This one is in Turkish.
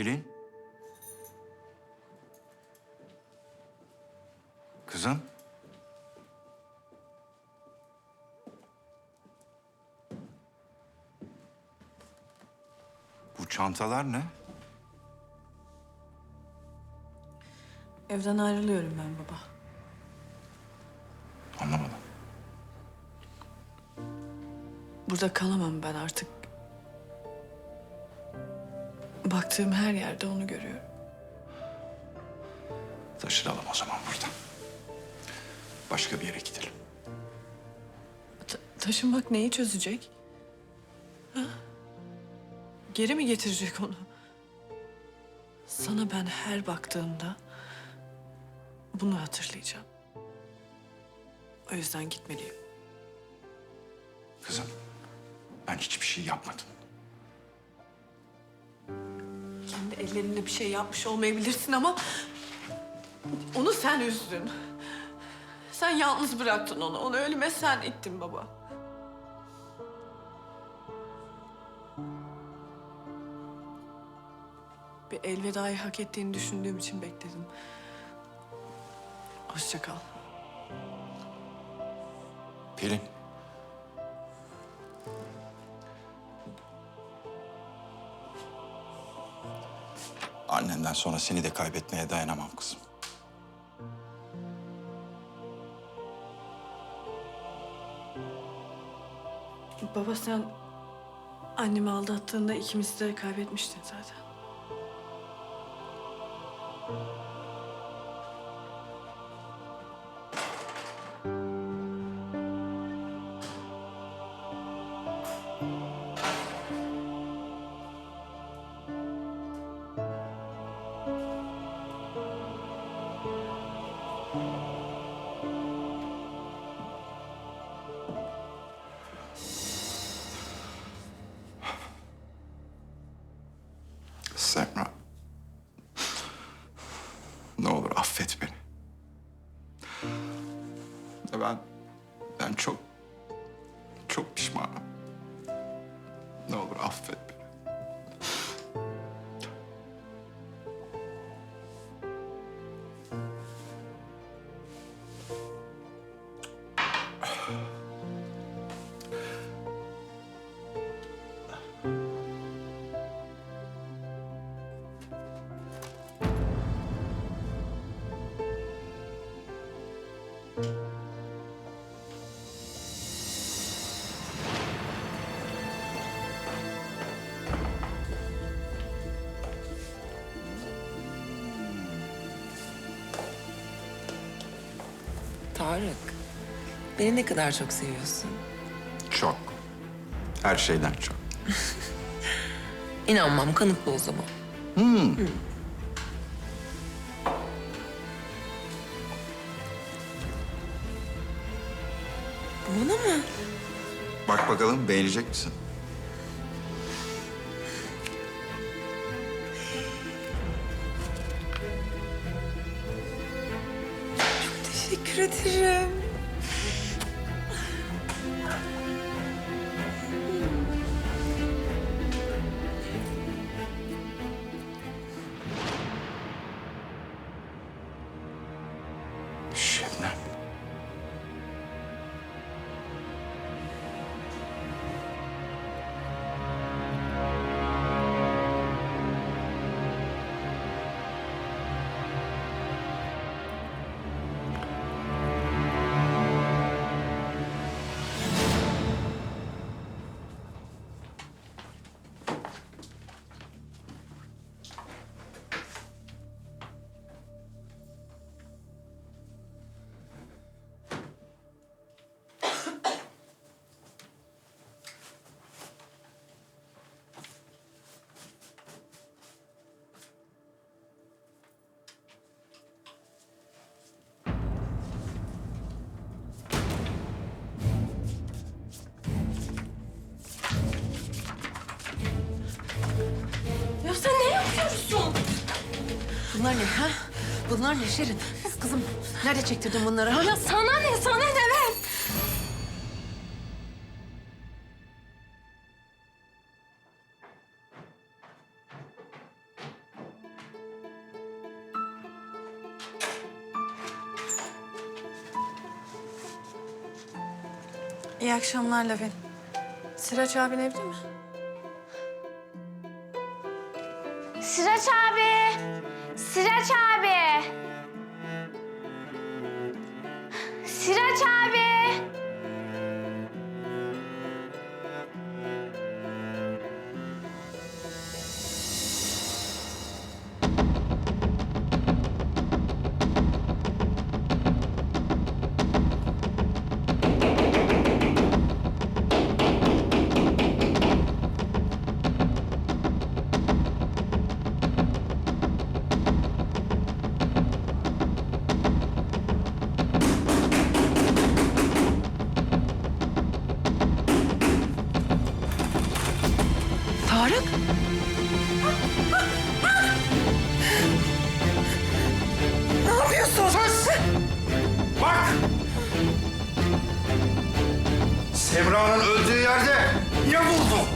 Pelin. Kızım. Bu çantalar ne? Evden ayrılıyorum ben baba. Anlamadım. Burada kalamam ben artık. Baktığım her yerde onu görüyorum. Taşınalım o zaman buradan. Başka bir yere gidelim. Ta- taşınmak neyi çözecek? Ha? Geri mi getirecek onu? Sana ben her baktığımda bunu hatırlayacağım. O yüzden gitmeliyim. Kızım, ben hiçbir şey yapmadım. Kendi ellerinle bir şey yapmış olmayabilirsin ama... ...onu sen üzdün. Sen yalnız bıraktın onu. Onu ölüme sen ittin baba. Bir elvedayı hak ettiğini düşündüğüm için bekledim. Hoşça kal. Pelin. Annenden sonra seni de kaybetmeye dayanamam kızım. Baba sen annemi aldattığında ikimizi de kaybetmiştin zaten. Semra. Ne olur affet beni. Ben, ben çok, çok pişmanım. Ne olur affet Tarık, beni ne kadar çok seviyorsun. Çok. Her şeyden çok. İnanmam, kanıtlı o zaman. Bana mı? Bak bakalım beğenecek misin? Ederim. Bunlar ne ha? Bunlar ne Şerin? Kız kızım nerede çektirdin bunları ha? Ya sana ne sana ne ver? İyi akşamlar Levin. Sıraç abin evde mi? Sıraç abi. Sıraç abi. Sıraç abi. Tarık? ne yapıyorsun? Sus! Bak! Semra'nın öldüğü yerde niye vurdun?